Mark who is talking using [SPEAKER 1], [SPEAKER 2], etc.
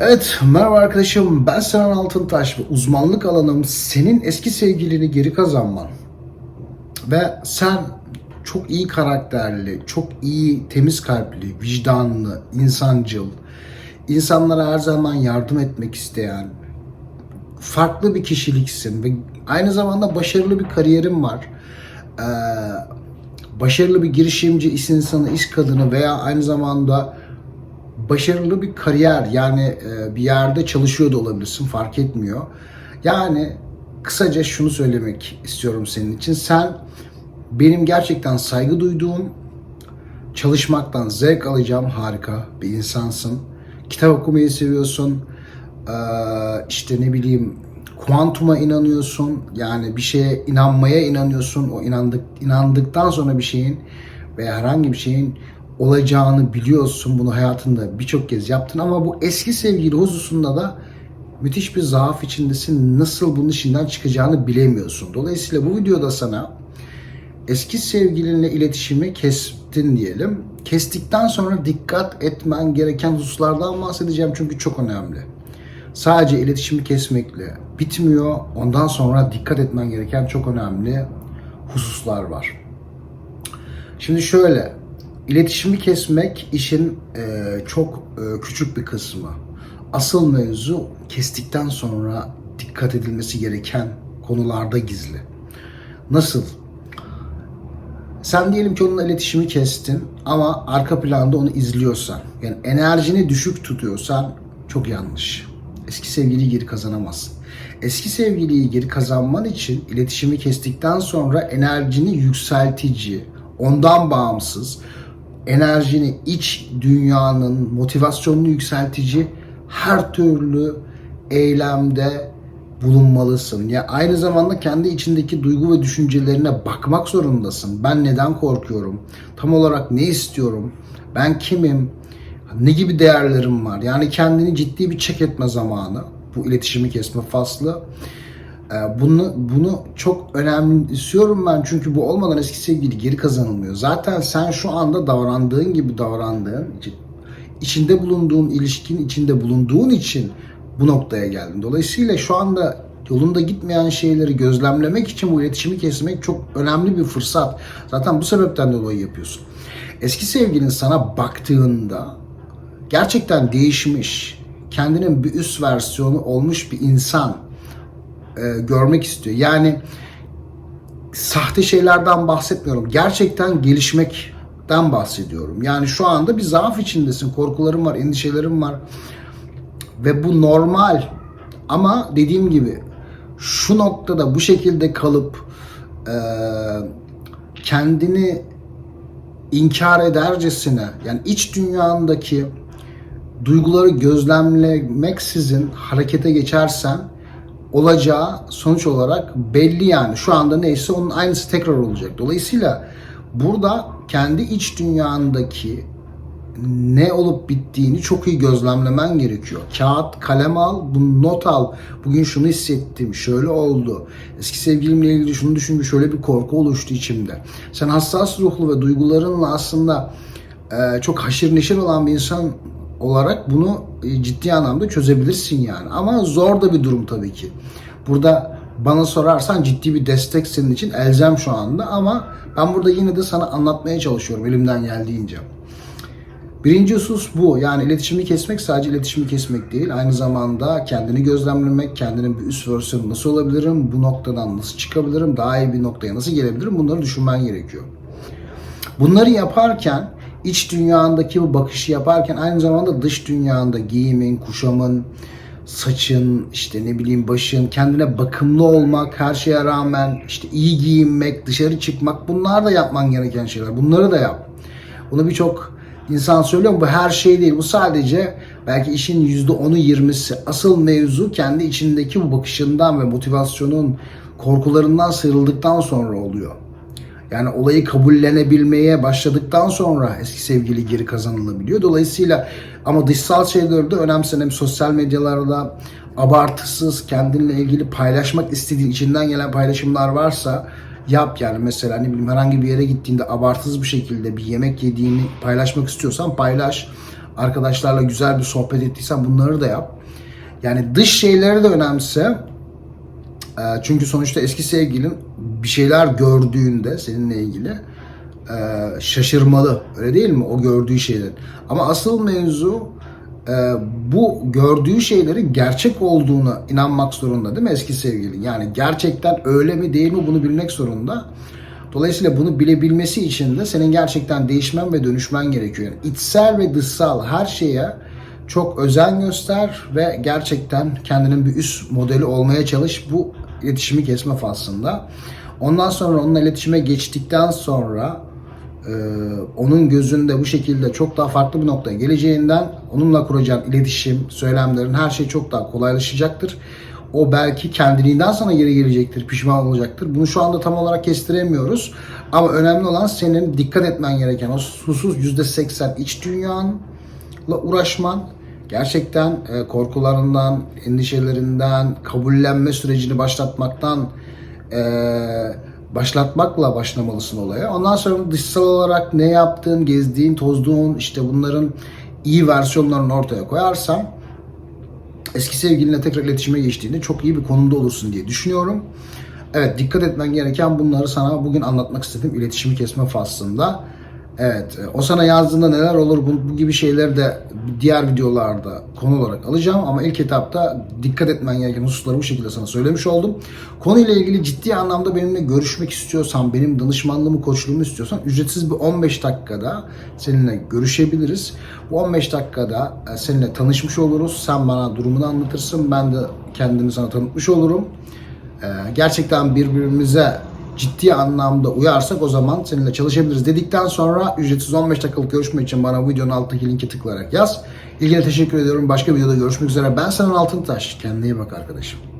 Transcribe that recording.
[SPEAKER 1] Evet, merhaba arkadaşım. Ben Sinan Altıntaş ve uzmanlık alanım senin eski sevgilini geri kazanman. Ve sen çok iyi karakterli, çok iyi, temiz kalpli, vicdanlı, insancıl, insanlara her zaman yardım etmek isteyen, farklı bir kişiliksin ve aynı zamanda başarılı bir kariyerin var. Ee, başarılı bir girişimci, iş insanı, iş kadını veya aynı zamanda başarılı bir kariyer yani e, bir yerde çalışıyor da olabilirsin fark etmiyor. Yani kısaca şunu söylemek istiyorum senin için. Sen benim gerçekten saygı duyduğum, çalışmaktan zevk alacağım harika bir insansın. Kitap okumayı seviyorsun. Ee, işte ne bileyim kuantuma inanıyorsun. Yani bir şeye inanmaya inanıyorsun. O inandık inandıktan sonra bir şeyin veya herhangi bir şeyin olacağını biliyorsun. Bunu hayatında birçok kez yaptın ama bu eski sevgili hususunda da müthiş bir zaaf içindesin. Nasıl bunun içinden çıkacağını bilemiyorsun. Dolayısıyla bu videoda sana eski sevgilinle iletişimi kestin diyelim. Kestikten sonra dikkat etmen gereken hususlardan bahsedeceğim çünkü çok önemli. Sadece iletişimi kesmekle bitmiyor. Ondan sonra dikkat etmen gereken çok önemli hususlar var. Şimdi şöyle, iletişimi kesmek işin e, çok e, küçük bir kısmı. Asıl mevzu kestikten sonra dikkat edilmesi gereken konularda gizli. Nasıl? Sen diyelim ki onunla iletişimi kestin ama arka planda onu izliyorsan, yani enerjini düşük tutuyorsan çok yanlış. Eski sevgiliyi geri kazanamazsın. Eski sevgiliyi geri kazanman için iletişimi kestikten sonra enerjini yükseltici, ondan bağımsız, enerjini iç dünyanın motivasyonunu yükseltici her türlü eylemde bulunmalısın. Ya aynı zamanda kendi içindeki duygu ve düşüncelerine bakmak zorundasın. Ben neden korkuyorum? Tam olarak ne istiyorum? Ben kimim? Ne gibi değerlerim var? Yani kendini ciddi bir çek etme zamanı. Bu iletişimi kesme faslı. Ee, Bunu, bunu çok önemli istiyorum ben çünkü bu olmadan eski sevgili geri kazanılmıyor. Zaten sen şu anda davrandığın gibi davrandığın için, içinde bulunduğun ilişkin içinde bulunduğun için bu noktaya geldin. Dolayısıyla şu anda yolunda gitmeyen şeyleri gözlemlemek için bu iletişimi kesmek çok önemli bir fırsat. Zaten bu sebepten dolayı yapıyorsun. Eski sevgilin sana baktığında gerçekten değişmiş, kendinin bir üst versiyonu olmuş bir insan e, görmek istiyor. Yani sahte şeylerden bahsetmiyorum. Gerçekten gelişmekten bahsediyorum. Yani şu anda bir zaaf içindesin. Korkuların var, endişelerin var. Ve bu normal. Ama dediğim gibi şu noktada bu şekilde kalıp e, kendini inkar edercesine yani iç dünyandaki duyguları gözlemlemeksizin harekete geçersen olacağı sonuç olarak belli yani. Şu anda neyse onun aynısı tekrar olacak. Dolayısıyla burada kendi iç dünyandaki ne olup bittiğini çok iyi gözlemlemen gerekiyor. Kağıt, kalem al, bunu not al. Bugün şunu hissettim, şöyle oldu. Eski sevgilimle ilgili şunu düşündüm, şöyle bir korku oluştu içimde. Sen hassas ruhlu ve duygularınla aslında çok haşır neşir olan bir insan olarak bunu e, ciddi anlamda çözebilirsin yani. Ama zor da bir durum tabii ki. Burada bana sorarsan ciddi bir destek senin için elzem şu anda ama ben burada yine de sana anlatmaya çalışıyorum elimden geldiğince. Birinci husus bu. Yani iletişimi kesmek sadece iletişimi kesmek değil. Aynı zamanda kendini gözlemlemek, kendinin bir üst versiyonu nasıl olabilirim, bu noktadan nasıl çıkabilirim, daha iyi bir noktaya nasıl gelebilirim bunları düşünmen gerekiyor. Bunları yaparken iç dünyandaki bu bakışı yaparken aynı zamanda dış dünyanda giyimin, kuşamın, saçın, işte ne bileyim başın, kendine bakımlı olmak, her şeye rağmen işte iyi giyinmek, dışarı çıkmak bunlar da yapman gereken şeyler. Bunları da yap. Bunu birçok insan söylüyor bu her şey değil. Bu sadece belki işin %10'u 20'si. Asıl mevzu kendi içindeki bu bakışından ve motivasyonun korkularından sıyrıldıktan sonra oluyor. Yani olayı kabullenebilmeye başladıktan sonra eski sevgili geri kazanılabiliyor. Dolayısıyla ama dışsal şeyleri de önemsenem sosyal medyalarda abartısız kendinle ilgili paylaşmak istediğin içinden gelen paylaşımlar varsa yap yani mesela ne bileyim herhangi bir yere gittiğinde abartısız bir şekilde bir yemek yediğini paylaşmak istiyorsan paylaş. arkadaşlarla güzel bir sohbet ettiysen bunları da yap. Yani dış şeyleri de önemse. Ee, Çünkü sonuçta eski sevgilin bir şeyler gördüğünde seninle ilgili e, şaşırmalı. Öyle değil mi? O gördüğü şeyler. Ama asıl mevzu e, bu gördüğü şeylerin gerçek olduğuna inanmak zorunda değil mi eski sevgilin? Yani gerçekten öyle mi değil mi bunu bilmek zorunda. Dolayısıyla bunu bilebilmesi için de senin gerçekten değişmen ve dönüşmen gerekiyor. Yani içsel ve dışsal her şeye çok özen göster ve gerçekten kendinin bir üst modeli olmaya çalış bu iletişimi kesme faslında. Ondan sonra onunla iletişime geçtikten sonra e, onun gözünde bu şekilde çok daha farklı bir noktaya geleceğinden onunla kuracağın iletişim, söylemlerin her şey çok daha kolaylaşacaktır. O belki kendiliğinden sana geri gelecektir, pişman olacaktır. Bunu şu anda tam olarak kestiremiyoruz. Ama önemli olan senin dikkat etmen gereken o susuz %80 iç dünyanla uğraşman. Gerçekten e, korkularından, endişelerinden, kabullenme sürecini başlatmaktan e, başlatmakla başlamalısın olaya. Ondan sonra dışsal olarak ne yaptığın, gezdiğin, tozduğun işte bunların iyi versiyonlarını ortaya koyarsan eski sevgilinle tekrar iletişime geçtiğinde çok iyi bir konumda olursun diye düşünüyorum. Evet dikkat etmen gereken bunları sana bugün anlatmak istedim iletişimi kesme faslında. Evet e, o sana yazdığında neler olur bu, bu gibi şeyleri de diğer videolarda konu olarak alacağım ama ilk etapta dikkat etmen gereken hususları bu şekilde sana söylemiş oldum. Konuyla ilgili ciddi anlamda benimle görüşmek istiyorsan, benim danışmanlığımı, koçluğumu istiyorsan ücretsiz bir 15 dakikada seninle görüşebiliriz. Bu 15 dakikada e, seninle tanışmış oluruz. Sen bana durumunu anlatırsın. Ben de kendimi sana tanıtmış olurum. Ee, gerçekten birbirimize ciddi anlamda uyarsak o zaman seninle çalışabiliriz dedikten sonra ücretsiz 15 dakikalık görüşme için bana videonun alttaki linke tıklayarak yaz. İlgine teşekkür ediyorum. Başka videoda görüşmek üzere. Ben Sinan Altıntaş. Kendine iyi bak arkadaşım.